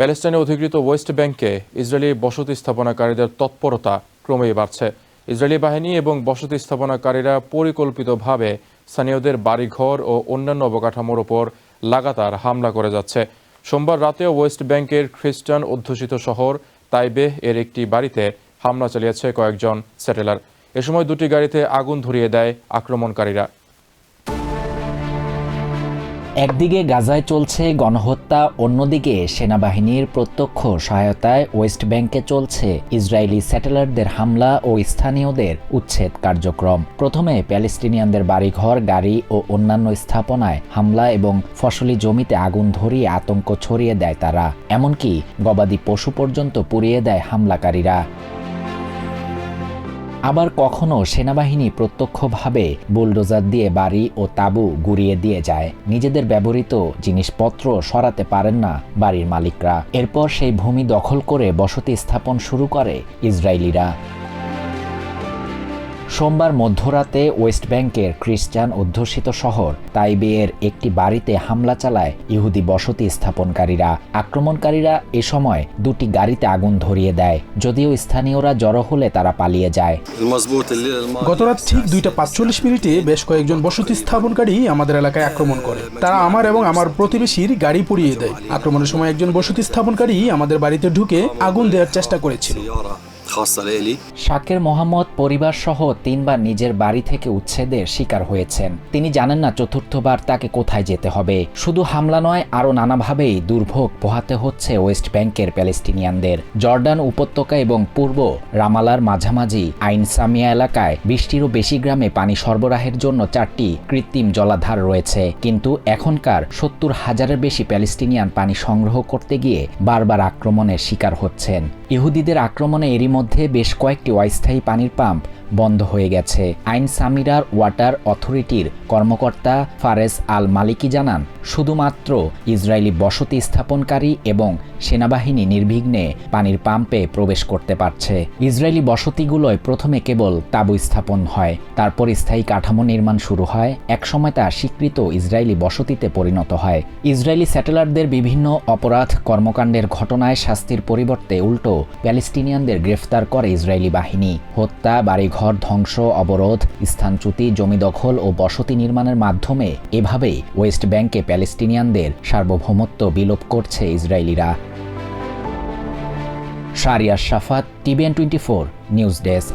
প্যালেস্টাইনে অধিকৃত ওয়েস্ট ব্যাংকে ইসরায়েলি বসতি স্থাপনাকারীদের তৎপরতা ক্রমেই বাড়ছে। ইসরায়েলি বাহিনী এবং বসতি স্থাপনাকারীরা পরিকল্পিতভাবে স্থানীয়দের বাড়িঘর ও অন্যান্য অবকাঠামোর ওপর লাগাতার হামলা করে যাচ্ছে। সোমবার রাতেও ওয়েস্ট ব্যাংকের খ্রিস্টান অধ্যুষিত শহর তাইবে এর একটি বাড়িতে হামলা চালিয়েছে কয়েকজন স্যাটেলার এ সময় দুটি গাড়িতে আগুন ধরিয়ে দেয় আক্রমণকারীরা। একদিকে গাজায় চলছে গণহত্যা, অন্যদিকে সেনাবাহিনীর প্রত্যক্ষ সহায়তায় ওয়েস্ট ব্যাংকে চলছে ইসরায়েলি স্যাটেলাইটদের হামলা ও স্থানীয়দের উচ্ছেদ কার্যক্রম। প্রথমে প্যালেস্টিনিয়ানদের বাড়িঘর, গাড়ি ও অন্যান্য স্থাপনায় হামলা এবং ফসলি জমিতে আগুন ধরিয়ে আতঙ্ক ছড়িয়ে দেয় তারা। এমনকি গবাদি পশু পর্যন্ত পুড়িয়ে দেয় হামলাকারীরা। আবার কখনো সেনাবাহিনী প্রত্যক্ষভাবে বুলডোজার দিয়ে বাড়ি ও তাঁবু গুড়িয়ে দিয়ে যায়। নিজেদের ব্যবহৃত জিনিসপত্র সরাতে পারেন না বাড়ির মালিকরা। এরপর সেই ভূমি দখল করে বসতি স্থাপন শুরু করে ইসরায়েলিরা। সোমবার মধ্যরাতে ওয়েস্ট ব্যাংকের খ্রিস্টান অধ্যুষিত শহর তাইবেয়ের একটি বাড়িতে হামলা চালায় ইহুদি বসতি স্থাপনকারীরা। আক্রমণকারীরা এ সময় দুটি গাড়িতে আগুন ধরিয়ে দেয়, যদিও স্থানীয়রা জড়ো হলে তারা পালিয়ে যায়। গতরাত ঠিক দুইটা পাঁচচল্লিশ মিনিটে বেশ কয়েকজন বসতি স্থাপনকারী আমাদের এলাকায় আক্রমণ করে। তারা আমার এবং আমার প্রতিবেশীর গাড়ি পুড়িয়ে দেয়। আক্রমণের সময় একজন বসতি স্থাপনকারী আমাদের বাড়িতে ঢুকে আগুন দেওয়ার চেষ্টা করেছিল। শাকের মোহাম্মদ পরিবার সহ তিনবার নিজের বাড়ি থেকে উচ্ছেদের শিকার হয়েছেন। তিনি জানেন না চতুর্থবার তাকে কোথায় যেতে হবে। শুধু হামলা নয়, আরও নানাভাবেই দুর্ভোগ পোহাতে হচ্ছে ওয়েস্ট ব্যাংকের প্যালেস্টিনিয়ানদের। জর্ডান উপত্যকা এবং পূর্ব রামালার মাঝামাঝি আইন সামিয়া এলাকায় বিশটিরও বেশি গ্রামে পানি সরবরাহের জন্য চারটি কৃত্রিম জলাধার রয়েছে। কিন্তু এখনকার সত্তর হাজারের বেশি প্যালেস্টিনিয়ান পানি সংগ্রহ করতে গিয়ে বারবার আক্রমণের শিকার হচ্ছেন। ইহুদিদের আক্রমণে এরই মধ্যে বেশ কয়েকটি অস্থায়ী পানির পাম্প বন্ধ হয়ে গেছে। আইন সামিরার ওয়াটার অথরিটির কর্মকর্তা ফারেজ আল মালিকি জানান শুধুমাত্র ইসরায়েলি বসতি স্থাপনকারী এবং সেনাবাহিনী নির্বিঘ্নে পানির পাম্পে প্রবেশ করতে পারছে। ইসরায়েলি বসতিগুলোয় প্রথমে কেবল তাঁবু স্থাপন হয়, তারপর স্থায়ী কাঠামো নির্মাণ শুরু হয়, একসময় তা স্বীকৃত ইসরায়েলি বসতিতে পরিণত হয়। ইসরায়েলি স্যাটেলারদের বিভিন্ন অপরাধ কর্মকাণ্ডের ঘটনায় শাস্তির পরিবর্তে উল্টো প্যালেস্টিনিয়ানদের গ্রেফতার করে ইসরায়েলি বাহিনী। হত্যা, বাড়িঘর ধ্বংস, অবরোধ, স্থানচ্যুতি, জমি দখল ও বসতি নির্মাণের মাধ্যমে এভাবেই ওয়েস্ট ব্যাংকে প্যালেস্টিনিয়ানদের সার্বভৌমত্ব বিলোপ করছে ইসরায়েলিরা। Saria Shafat, TVN twenty four news desk.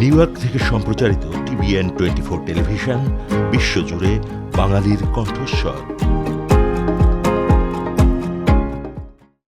New York থেকে সম্প্রচারিত টিভিএন টোয়েন্টি ফোর টেলিভিশন, বিশ্বজুড়ে বাঙালির কণ্ঠস্বর।